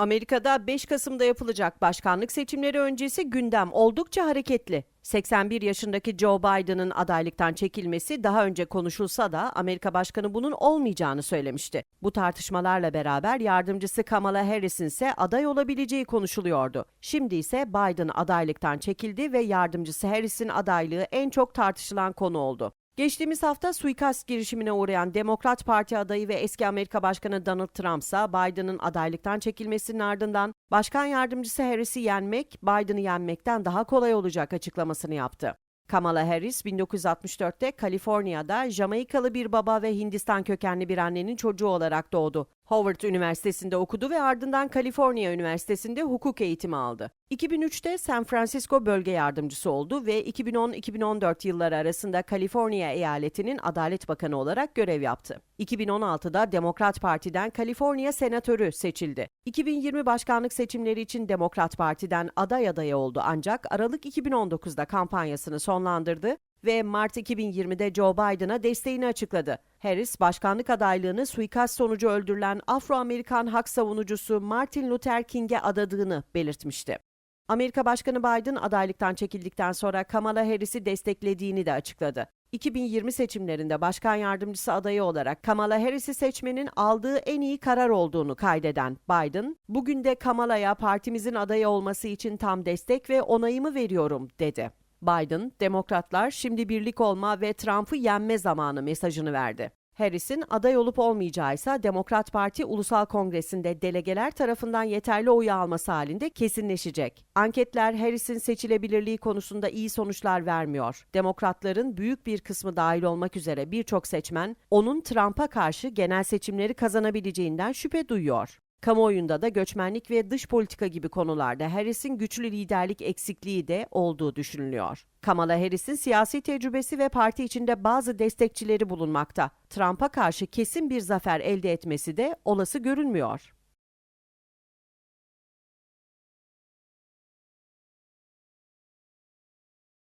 Amerika'da 5 Kasım'da yapılacak başkanlık seçimleri öncesi gündem oldukça hareketli. 81 yaşındaki Joe Biden'ın adaylıktan çekilmesi daha önce konuşulsa da Amerika Başkanı bunun olmayacağını söylemişti. Bu tartışmalarla beraber yardımcısı Kamala Harris'in ise aday olabileceği konuşuluyordu. Şimdi ise Biden adaylıktan çekildi ve yardımcısı Harris'in adaylığı en çok tartışılan konu oldu. Geçtiğimiz hafta suikast girişimine uğrayan Demokrat Parti adayı ve eski Amerika Başkanı Donald Trump ise Biden'ın adaylıktan çekilmesinin ardından Başkan Yardımcısı Harris'i yenmek, Biden'ı yenmekten daha kolay olacak açıklamasını yaptı. Kamala Harris 1964'te Kaliforniya'da Jamaikalı bir baba ve Hindistan kökenli bir annenin çocuğu olarak doğdu. Howard Üniversitesi'nde okudu ve ardından Kaliforniya Üniversitesi'nde hukuk eğitimi aldı. 2003'te San Francisco bölge yardımcısı oldu ve 2010-2014 yılları arasında Kaliforniya eyaletinin Adalet Bakanı olarak görev yaptı. 2016'da Demokrat Parti'den Kaliforniya senatörü seçildi. 2020 başkanlık seçimleri için Demokrat Parti'den aday adayı oldu ancak Aralık 2019'da kampanyasını sonlandırdı ve Mart 2020'de Joe Biden'a desteğini açıkladı. Harris, başkanlık adaylığını suikast sonucu öldürülen Afro-Amerikan hak savunucusu Martin Luther King'e adadığını belirtmişti. Amerika Başkanı Biden adaylıktan çekildikten sonra Kamala Harris'i desteklediğini de açıkladı. 2020 seçimlerinde başkan yardımcısı adayı olarak Kamala Harris'i seçmenin aldığı en iyi karar olduğunu kaydeden Biden, bugün de Kamala'ya partimizin adayı olması için tam destek ve onayımı veriyorum dedi. Biden, demokratlar şimdi birlik olma ve Trump'ı yenme zamanı mesajını verdi. Harris'in aday olup olmayacağı ise Demokrat Parti Ulusal Kongresi'nde delegeler tarafından yeterli oyu alması halinde kesinleşecek. Anketler Harris'in seçilebilirliği konusunda iyi sonuçlar vermiyor. Demokratların büyük bir kısmı dahil olmak üzere birçok seçmen onun Trump'a karşı genel seçimleri kazanabileceğinden şüphe duyuyor. Kamuoyunda da göçmenlik ve dış politika gibi konularda Harris'in güçlü liderlik eksikliği de olduğu düşünülüyor. Kamala Harris'in siyasi tecrübesi ve parti içinde bazı destekçileri bulunmakta. Trump'a karşı kesin bir zafer elde etmesi de olası görünmüyor.